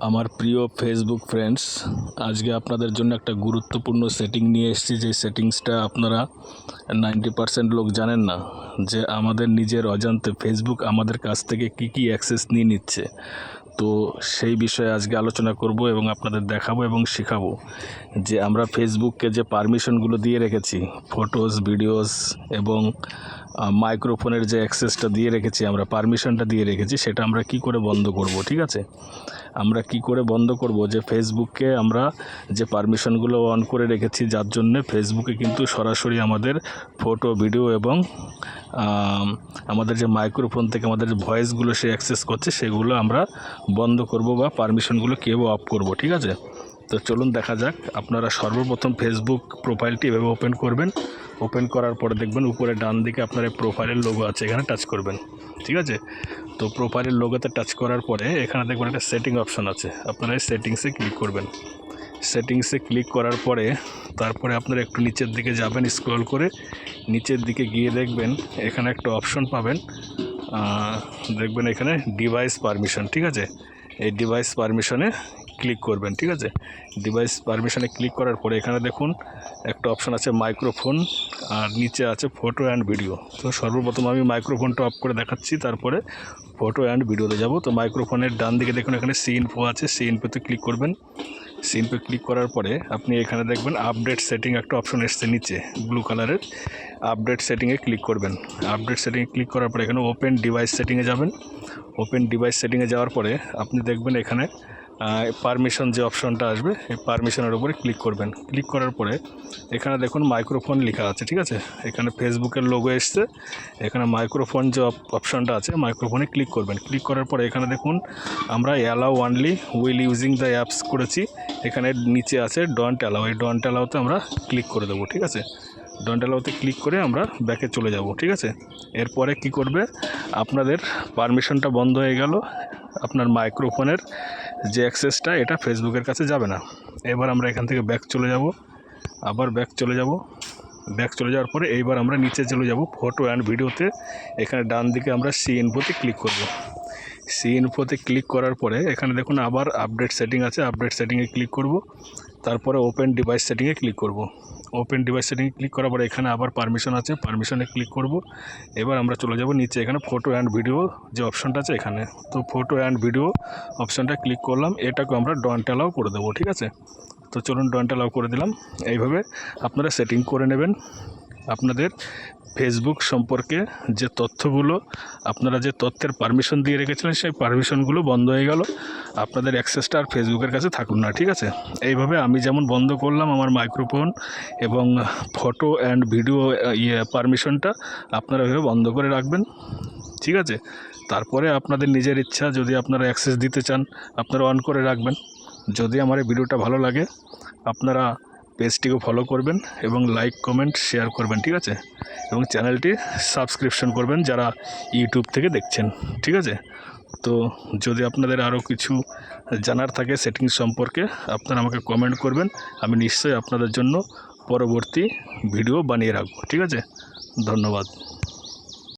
আমার প্রিয় Facebook friends আজকে আপনাদের জন্য একটা গুরুত্বপূর্ণ সেটিং নিয়ে এসেছি। যে সেটিংসটা আপনারা নাইনটি পারসেন্ট লোক জানেন না, যে আমাদের নিজের অজান্তে ফেসবুক আমাদের কাছ থেকে কি কি অ্যাক্সেস নিয়ে নিচ্ছে। তো সেই বিষয়ে আজকে আলোচনা করব এবং আপনাদের দেখাবো এবং শেখাবো যে আমরা ফেসবুককে যে পারমিশনগুলো দিয়ে রেখেছি ফটোস ভিডিওস এবং মাইক্রোফোনের যে অ্যাক্সেসটা দিয়ে রেখেছি, আমরা পারমিশনটা দিয়ে রেখেছি, সেটা আমরা কি করে বন্ধ করব, ঠিক আছে? আমরা কি করে বন্ধ করব যে ফেসবুককে আমরা যে পারমিশনগুলো অন করে রেখেছি, যার জন্যে ফেসবুকে কিন্তু সরাসরি আমাদের ফটো ভিডিও এবং আমাদের যে মাইক্রোফোন থেকে আমাদের যে ভয়েসগুলো সে অ্যাক্সেস করছে, সেগুলো আমরা বন্ধ করব বা পারমিশনগুলো কেউ অফ করব, ঠিক আছে? তো চলুন দেখা যাক, আপনারা সর্বপ্রথম ফেসবুক প্রোফাইলটি এভাবে ওপেন করবেন। ওপেন করার পরে দেখবেন উপরে ডান দিকে আপনার প্রোফাইলের লোগো আছে, এখানে টাচ করবেন, ঠিক আছে? তো প্রোফাইলের লোগোতে টাচ করার পরে এখানে দেখবেন একটা সেটিং অপশন আছে, আপনারা এই সেটিংসে ক্লিক করবেন। সেটিংসে ক্লিক করার পরে তারপরে আপনারা একটু নিচের দিকে যাবেন স্ক্রল করে নিচের দিকে গিয়ে দেখবেন এখানে একটা অপশন পাবেন দেখবেন এখানে ডিভাইস পারমিশন ঠিক আছে? এই ডিভাইস পারমিশনে ক্লিক করবেন, ঠিক আছে? ডিভাইস পারমিশনে ক্লিক করার পরে এখানে দেখুন, একটা অপশন আছে মাইক্রোফোন আর নিচে আছে ফটো অ্যান্ড ভিডিও তো সর্বপ্রথম আমি মাইক্রোফোনটা অফ করে দেখাচ্ছি, তারপরে ফটো অ্যান্ড ভিডিওতে যাব। তো মাইক্রোফোনের ডান দিকে দেখুন, এখানে সি ইনফো আছে সি ইনফোতে ক্লিক করবেন। সি ইনফো ক্লিক করার পরে আপনি এখানে দেখবেন আপডেট সেটিং একটা অপশন এসছে নিচে ব্লু কালারের আপডেট সেটিংয়ে ক্লিক করবেন। আপডেট সেটিংয়ে ক্লিক করার পরে এখানে ওপেন ডিভাইস সেটিংয়ে যাবেন। ওপেন ডিভাইস সেটিংয়ে যাওয়ার পরে আপনি দেখবেন এখানে পারমিশন যে অপশনটা আসবে, এই পারমিশনের উপরে ক্লিক করবেন। ক্লিক করার পরে এখানে দেখুন মাইক্রোফোন লেখা আছে, ঠিক আছে? এখানে ফেসবুকের লোগো এসছে। এখানে মাইক্রোফোন যে অপশনটা আছে মাইক্রোফোনে ক্লিক করবেন। ক্লিক করার পরে এখানে দেখুন আমরা allow only while using the apps করেছি। এখানে নিচে আছে ডন্ট অ্যালাউ এই ডন্ট অ্যালাউতে আমরা ক্লিক করে দেবো, ঠিক আছে? ডন্ট অ্যালাউতে ক্লিক করে আমরা ব্যাকে চলে যাব, ঠিক আছে? এরপরে কি করবে? আপনাদের পারমিশনটা বন্ধ হয়ে গেল। আপনার মাইক্রোফোনের যে অ্যাক্সেসটা, এটা ফেসবুকের কাছে যাবে না। এবার আমরা এখান থেকে ব্যাক চলে যাব, আবার ব্যাক চলে যাব। ব্যাক চলে যাওয়ার পরে এইবার আমরা নিচে চলে যাব ফটো অ্যান্ড ভিডিওতে এখানে ডান দিকে আমরা সি ইনফোতে ক্লিক করব। সি ইনফোতে ক্লিক করার পরে এখানে দেখুন আবার আপডেট সেটিং আছে আপডেট সেটিংয়ে ক্লিক করব। তারপরে ওপেন ডিভাইস সেটিংয়ে ক্লিক করব। ওপেন ডিভাইস সেটিংয়ে ক্লিক করার পরে এখানে আবার পারমিশন আছে পারমিশনে ক্লিক করব। এবার আমরা চলে যাব নিচে, এখানে ফটো অ্যান্ড ভিডিও যে অপশনটা আছে এখানে। তো ফটো অ্যান্ড ভিডিও অপশনটা ক্লিক করলাম, এটাকে আমরা ডন্ট অ্যালাউ করে দেবো, ঠিক আছে? তো চলুন ডন্ট অ্যালাউ করে দিলাম। এইভাবে আপনারা সেটিং করে নেবেন। আপনাদের ফেসবুক সম্পর্কে যে তথ্যগুলো, আপনারা যে তথ্যের পারমিশন দিয়ে রেখেছিলেন, সেই পারমিশনগুলো বন্ধ হয়ে গেল। আপনাদের অ্যাক্সেসটা আর ফেসবুকের কাছে থাকুন না, ঠিক আছে? এইভাবে আমি যেমন বন্ধ করলাম আমার মাইক্রোফোন এবং ফটো অ্যান্ড ভিডিও ইয়ে পারমিশনটা আপনারা ওইভাবে বন্ধ করে রাখবেন, ঠিক আছে? তারপরে আপনাদের নিজের ইচ্ছা যদি আপনারা অ্যাক্সেস দিতে চান, আপনারা অন করে রাখবেন। যদি আমার এই ভিডিওটা ভালো লাগে, আপনারা পেজটিকে ফলো করবেন এবং লাইক কমেন্ট শেয়ার করবেন, ঠিক আছে? এবং চ্যানেলটি সাবস্ক্রিপশন করবেন যারা ইউটিউব থেকে দেখছেন, ঠিক আছে? তো যদি আপনাদের আরও কিছু জানার থাকে সেটিং সম্পর্কে, আপনারা আমাকে কমেন্ট করবেন, আমি নিশ্চয়ই আপনাদের জন্য পরবর্তী ভিডিও বানিয়ে রাখব, ঠিক আছে? ধন্যবাদ।